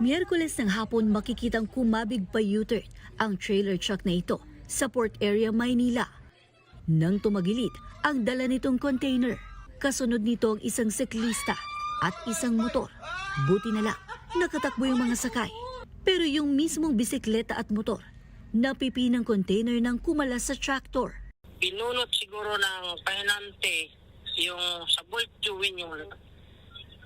Miyerkules ng hapon makikitang kumabig pa U-turn ang trailer truck na ito sa Port Area, Maynila. Nang tumagilid ang dala nitong container, kasunod nito ang isang siklista at isang motor. Buti na lang, nakatakbo yung mga sakay. Pero yung mismong bisikleta at motor, napipi ng container ng kumalas sa tractor. binunot siguro ng pahinante yung sa bolt yung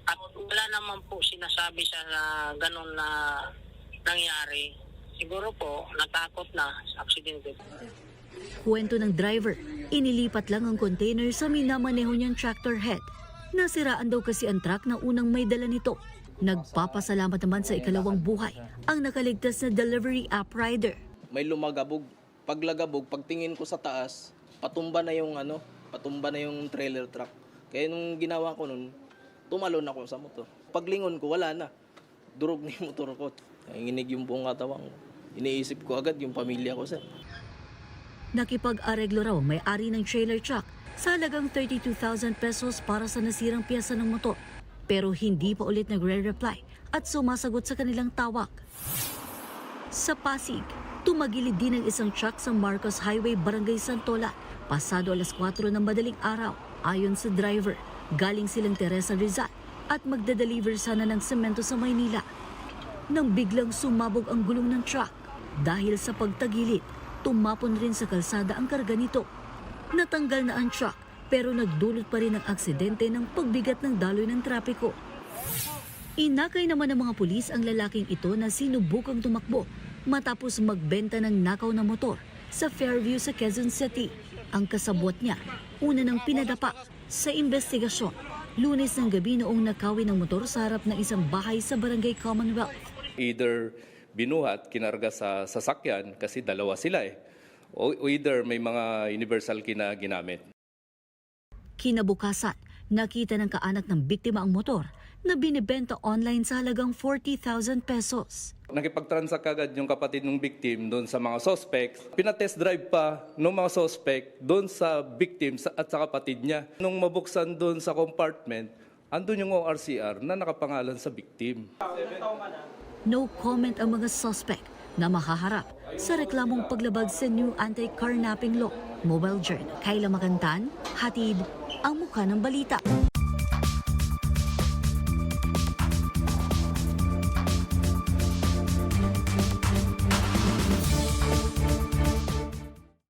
at wala naman po sinasabi sa na ganun na nangyari. Siguro po natakot na sa aksidente. Kwento ng driver, inilipat lang ang container sa minamaneho niyang tractor head. Nasiraan daw kasi ang truck na unang may dala nito. Nagpapasalamat naman sa ikalawang buhay ang nakaligtas na delivery app rider. may lumagabog. Paglagabog, pagtingin ko sa taas, patumba na yung ano, patumba na yung trailer truck. Kaya nung ginawa ko nun, tumalon ako sa motor. Paglingon ko, wala na. Durog na yung motor ko. Nanginginig yung buong katawan. Iniisip ko agad yung pamilya ko, sir. Nakipag-areglo raw may-ari ng trailer truck sa halagang 32,000 pesos para sa nasirang piyesa ng motor. Pero hindi pa ulit nagre-reply at sumasagot sa kanilang tawag. Sa Pasig, tumagilid din ang isang truck sa Marcos Highway, Barangay Santola, pasado alas 4 ng madaling araw. Ayon sa driver, galing silang Teresa Rizal at magdadeliver sana ng semento sa Maynila. Nang biglang sumabog ang gulong ng truck dahil sa pagtagilid, tumapon rin sa kalsada ang karga nito. Natanggal na ang truck pero nagdulot pa rin ang aksidente ng pagbigat ng daloy ng trapiko. Inakay naman ng mga pulis ang lalaking ito na sinubukang tumakbo matapos magbenta ng nakaw na motor sa Fairview sa Quezon City. Ang kasabwat niya, una ng pinadapa sa investigasyon. Lunes ng gabi noong nakawin ng motor sa harap ng isang bahay sa Barangay Commonwealth. either binuhat, kinarga sa sasakyan kasi dalawa sila eh. O, o either may mga universal kina ginamit. Kinabukasan, nakita ng kaanak ng biktima ang motor na binibenta online sa halagang 40,000 pesos. Nakipag-transact agad yung kapatid ng victim doon sa mga suspects. Pinatest drive pa ng mga suspect doon sa victim at sa kapatid niya. Nung mabuksan doon sa compartment, andun yung ORCR na nakapangalan sa victim. No comment ang mga suspect na makaharap sa reklamong paglabag sa new anti-carnapping law. Mobile Journal, Kayla Makantan, hatid ang mukha ng balita.